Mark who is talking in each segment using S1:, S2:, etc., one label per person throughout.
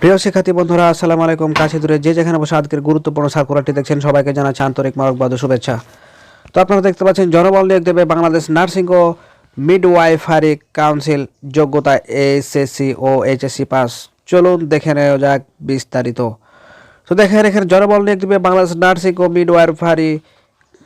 S1: প্রিয় শিক্ষার্থী বন্ধুরা, আসসালামু আলাইকুম। কাছে দূরে যে যেখানে বসে আজকের গুরুত্বপূর্ণ সার্কুলারটি দেখছেন সবাইকে জানাচ্ছি আন্তরিক মারকবাদ শুভেচ্ছা। তো আপনারা দেখতে পাচ্ছেন, জনবল নিয়োগ দেবে বাংলাদেশ নার্সিং ও মিডওয়াইফারি কাউন্সিল, যোগ্যতা এসএসসি ও এইচএসসি পাস। চলুন দেখে নেওয়া যাক বিস্তারিত। তো দেখেন, এখানে জনবল নিয়োগ দেবে বাংলাদেশ নার্সিং ও মিডওয়াইফারি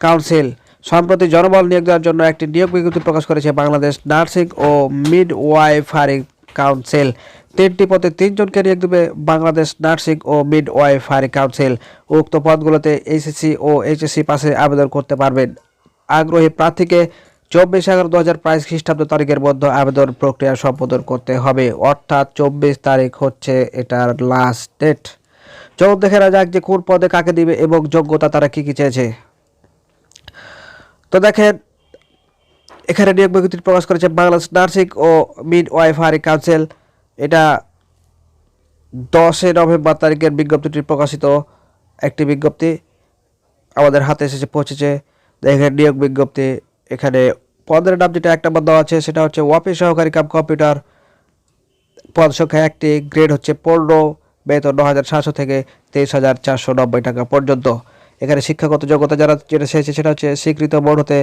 S1: কাউন্সিল। সম্প্রতি জনবল নিয়োগ দেওয়ার জন্য একটি নিয়োগ বিজ্ঞপ্তি প্রকাশ করেছে বাংলাদেশ নার্সিং ও মিডওয়াইফারি কাউন্সিল। তিনটি পদে তিনজনকে নিয়োগ দেবে বাংলাদেশ নার্সিং ও মিডওয়াইফারি কাউন্সিল। উক্ত পদগুলোতে এইচএসসি ও এইচএসসি পাশে আবেদন করতে পারবেন। আগ্রহী প্রার্থীকে চব্বিশ এগারো দু হাজার বাইশ খ্রিস্টাব্দ তারিখের মধ্যে আবেদন প্রক্রিয়া সম্পাদন করতে হবে। অর্থাৎ চব্বিশ তারিখ হচ্ছে এটার লাস্ট ডেট চলুন দেখে যাক যে কোন পদে কাকে দিবে এবং যোগ্যতা তারা কি কি চেয়েছে। তো দেখেন, এখানে নিয়োগ বিজ্ঞপ্তি প্রকাশ করেছে বাংলাদেশ নার্সিং ও মিড ওয়াইফারি কাউন্সিল। এটা দশে নভেম্বর তারিখের বিজ্ঞপ্তিটি প্রকাশিত একটি বিজ্ঞপ্তি। আমাদের হাতে এসেছে, পৌঁছেছে। দেখেন, নিয়োগ বিজ্ঞপ্তি। এখানে পদের নাম যেটা এক নম্বর দেওয়া আছে, সেটা হচ্ছে অফিস সহকারী কাম কম্পিউটার পদ সংখ্যা একটি গ্রেড হচ্ছে পনেরো, বেতন ন হাজার সাতশো থেকে তেইশ হাজার চারশো নব্বই টাকা পর্যন্ত। এখানে শিক্ষাগত যোগ্যতা যারা যেটা চেয়েছে, সেটা হচ্ছে স্বীকৃত বোর্ড হতে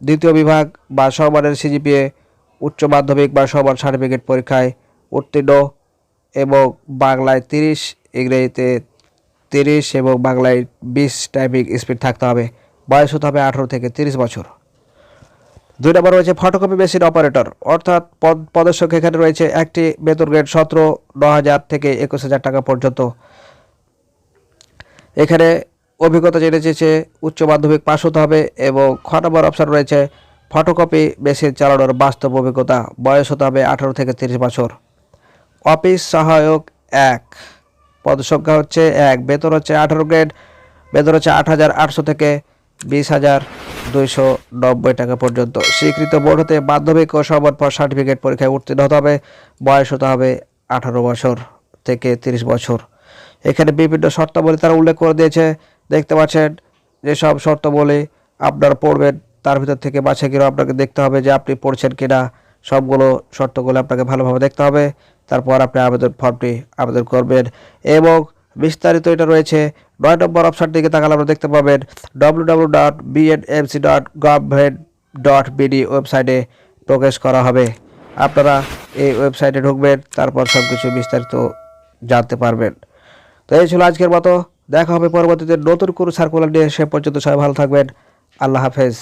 S1: দ্বিতীয় বিভাগ বা সমানের সিজিপিএ উচ্চ মাধ্যমিক বা সমান সার্টিফিকেট পরীক্ষায় উত্তীর্ণ এবং বাংলায় তিরিশ, ইংরেজিতে তিরিশ এবং বাংলায় বিশ টাইপিং স্পিড থাকতে হবে। বয়স হতে হবে আঠারো থেকে তিরিশ বছর। দুই নম্বর রয়েছে ফটোকপি মেশিন অপারেটর অর্থাৎ পদ, পদের এখানে রয়েছে একটি, বেতন গ্রেড সতেরো ন হাজার থেকে একুশ হাজার টাকা পর্যন্ত। এখানে অভিজ্ঞতা জেনে চেয়েছে উচ্চ মাধ্যমিক পাশ হতে হবে এবং খ নম্বর অপশান রয়েছে ফটোকপি মেশিন চালানোর বাস্তব অভিজ্ঞতা। বয়স হতে হবে আঠারো থেকে তিরিশ বছর। অফিস সহায়ক এক। পদ সংখ্যা হচ্ছে এক, বেতন হচ্ছে আঠারো গ্রেড, বেতন হচ্ছে আট হাজার আটশো থেকে বিশ হাজার দুইশো নব্বই টাকা পর্যন্ত। স্বীকৃত বোর্ড হতে মাধ্যমিক ও সমান পর সার্টিফিকেট পরীক্ষায় উত্তীর্ণ হতে হবে, বয়স হতে হবে আঠারো বছর থেকে তিরিশ বছর। এখানে বিভিন্ন শর্তাবলী তারা উল্লেখ করে দিয়েছে। দেখতে পাচ্ছেন, যেসব শর্তাবলী আপনারা পড়বেন, তার ভিতর থেকে বাছাই করে আপনাকে দেখতে হবে যে আপনি পড়ছেন কিনা। সবগুলো শর্তগুলো আপনাকে ভালোভাবে দেখতে হবে। তারপর আপনি আবেদন ফর্মটি আবেদন করবেন এবং বিস্তারিত এটা রয়েছে নয় নম্বর অপশন দিকে তাকালে আমরা দেখতে পাবেন W W dot BNMC dot government dot BD ওয়েবসাইটে প্রকাশ করা হবে। আপনারা এই ওয়েবসাইটে ঢুকবেন, তারপর সব কিছু বিস্তারিত জানতে পারবেন। তো এই ছিল আজকের মতো। দেখা হবে পরবর্তীতে নতুন কোনো সার্কুলার নিয়ে। সে পর্যন্ত সবাই ভালো থাকবেন। আল্লাহ হাফেজ।